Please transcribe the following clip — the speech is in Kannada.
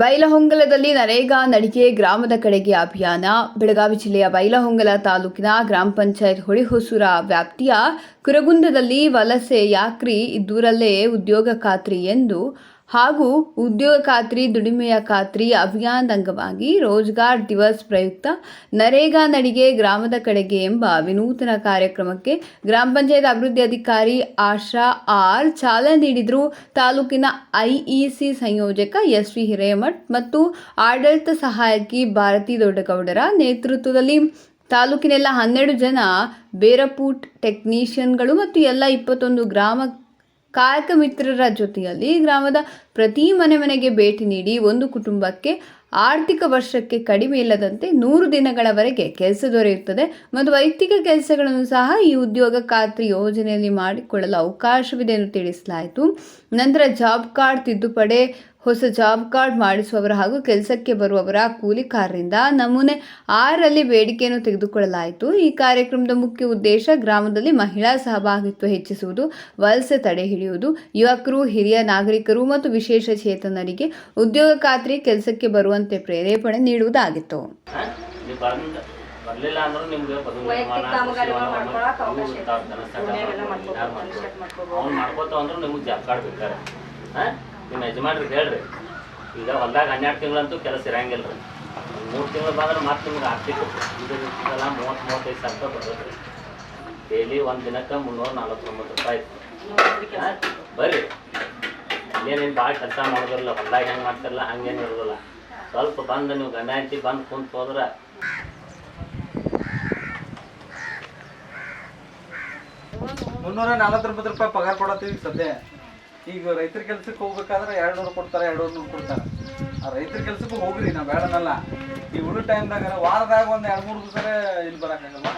ಬೈಲಹೊಂಗಲದಲ್ಲಿ ನರೇಗಾ ನಡಿಗೆ ಗ್ರಾಮದ ಕಡೆಗೆ ಅಭಿಯಾನ. ಬೆಳಗಾವಿ ಜಿಲ್ಲೆಯ ಬೈಲಹೊಂಗಲ ತಾಲೂಕಿನ ಗ್ರಾಮ ಪಂಚಾಯತ್ ಹೊಳಿಹೊಸೂರ ವ್ಯಾಪ್ತಿಯ ಕುರಗುಂದದಲ್ಲಿ ವಲಸೆ ಯಾಕ್ರಿ, ಇದ್ದೂರಲ್ಲೇ ಉದ್ಯೋಗ ಖಾತ್ರಿ ಎಂದು ಹಾಗೂ ಉದ್ಯೋಗ ಖಾತ್ರಿ, ದುಡಿಮೆಯ ಖಾತ್ರಿ ಅಭಿಯಾನದ ಅಂಗವಾಗಿ ರೋಜ್ಗಾರ್ ದಿವಸ್ ಪ್ರಯುಕ್ತ ನರೇಗಾ ನಡಿಗೆ ಗ್ರಾಮದ ಕಡೆಗೆ ಎಂಬ ವಿನೂತನ ಕಾರ್ಯಕ್ರಮಕ್ಕೆ ಗ್ರಾಮ ಪಂಚಾಯತ್ ಅಭಿವೃದ್ಧಿ ಅಧಿಕಾರಿ ಆಶಾ ಆರ್ ಚಾಲನೆ ನೀಡಿದರು. ತಾಲೂಕಿನ ಐಇಸಿ ಸಂಯೋಜಕ ಎಸ್ ವಿ ಹಿರೇಮಠ್ ಮತ್ತು ಆಡಳಿತ ಸಹಾಯಕಿ ಭಾರತಿ ದೊಡ್ಡಗೌಡರ ನೇತೃತ್ವದಲ್ಲಿ ತಾಲೂಕಿನೆಲ್ಲ ಹನ್ನೆರಡು ಜನ ಬೇರಪೂಟ್ ಟೆಕ್ನಿಷಿಯನ್ಗಳು ಮತ್ತು ಎಲ್ಲ ಇಪ್ಪತ್ತೊಂದು ಗ್ರಾಮ ಕಾಯಕ ಮಿತ್ರರ ಜೊತೆಯಲ್ಲಿ ಗ್ರಾಮದ ಪ್ರತಿ ಮನೆ ಮನೆಗೆ ಭೇಟಿ ನೀಡಿ ಒಂದು ಕುಟುಂಬಕ್ಕೆ ಆರ್ಥಿಕ ವರ್ಷಕ್ಕೆ ಕಡಿಮೆ ಇಲ್ಲದಂತೆ ನೂರು ದಿನಗಳವರೆಗೆ ಕೆಲಸ ದೊರೆಯುತ್ತದೆ. ಮತ್ತು ವೈಯಕ್ತಿಕ ಕೆಲಸಗಳನ್ನು ಸಹ ಈ ಉದ್ಯೋಗ ಖಾತ್ರಿ ಯೋಜನೆಯಲ್ಲಿ ಮಾಡಿಕೊಳ್ಳಲು ಅವಕಾಶವಿದೆ ಎಂದು ತಿಳಿಸಲಾಯಿತು. ನಂತರ ಜಾಬ್ ಕಾರ್ಡ್ ತಿದ್ದುಪಡಿ ಹೊಸ ಜಾಬ್ ಕಾರ್ಡ್ ಮಾಡಿಸುವವರ ಹಾಗೂ ಕೆಲಸಕ್ಕೆ ಬರುವವರ ಕೂಲಿಕಾರರಿಂದ ನಮೂನೆ ಆರರಲ್ಲಿ ಬೇಡಿಕೆಯನ್ನು ತೆಗೆದುಕೊಳ್ಳಲಾಯಿತು. ಈ ಕಾರ್ಯಕ್ರಮದ ಮುಖ್ಯ ಉದ್ದೇಶ ಗ್ರಾಮದಲ್ಲಿ ಮಹಿಳಾ ಸಹಭಾಗಿತ್ವ ಹೆಚ್ಚಿಸುವುದು, ವಲಸೆ ತಡೆ ಹಿಡಿಯುವುದು, ಯುವಕರು, ಹಿರಿಯ ನಾಗರಿಕರು ಮತ್ತು ವಿಶೇಷ ಚೇತನರಿಗೆ ಉದ್ಯೋಗ ಖಾತ್ರಿ, ಕೆಲಸಕ್ಕೆ ಬರುವಂತೆ ಪ್ರೇರೇಪಣೆ ನೀಡುವುದಾಗಿತ್ತು. ಹಾಂ? ನಿಮ್ಮ ಯಜಮಾನ್ರಿಗೆ ಹೇಳ್ರಿ. ಈಗ ಹೊಲ್ದಾಗ ಹನ್ನೆರಡು ತಿಂಗಳಂತೂ ಕೆಲಸ ಇರಂಗಿಲ್ಲ ರೀ ಮೂರು ತಿಂಗಳು ಬಂದ್ರೆ ಮತ್ತೆ ನಿಮ್ಗೆ ಆಗ್ತಿತ್ತು ಇದು ಇರ್ತದಲ್ಲ ಮೂವತ್ತು ಮೂವತ್ತೈದು ಸಾವಿರ ರೂಪಾಯಿ ರೀ ಡೈಲಿ ಒಂದು ದಿನಕ್ಕೆ ಮುನ್ನೂರ ನಲ್ವತ್ತೊಂಬತ್ತು ರೂಪಾಯಿ ಹಾಂ ಬರ್ರಿ. ಇಲ್ಲೇನೇನು ಭಾಳ ಕೆಲಸ ಮಾಡೋದಿರಲ್ಲ, ಹೊಲ್ದಾಗ ಹೆಂಗೆ ಮಾಡ್ತಾರಲ್ಲ, ಹಂಗೇನು ಇರೋದಿಲ್ಲ. ಸ್ವಲ್ಪ ಬಂದು ನೀವು ಗಂಡ ಬಂದು ಕುಂತು ಹೋದ್ರೆ ಮುನ್ನೂರ ನಲ್ವತ್ತೊಂಬತ್ತು ರೂಪಾಯಿ ಪಗಾರ ಕೊಡತ್ತೀವಿ ಸದ್ಯ. ಈಗ ರೈತರ ಕೆಲ್ಸಕ್ಕೆ ಹೋಗ್ಬೇಕಾದ್ರೆ ಎರಡು ನೂರು ಕೊಡ್ತಾರೆ ಎರಡು ನೂರು ಕೊಡ್ತಾರೆ. ಆ ರೈತರ ಕೆಲ್ಸಕ್ಕೂ ಹೋಗ್ರಿ, ನಾವು ಬೇಡನಲ್ಲ. ಈ ಉಳಿದ ಟೈಮ್ದಾಗ ವಾರದಾಗ ಒಂದು ಎರಡು ಮೂರು ದಿವಸ ಇಲ್ಲಿ ಬರೋಕ್ಕಾಗಲ್ಲ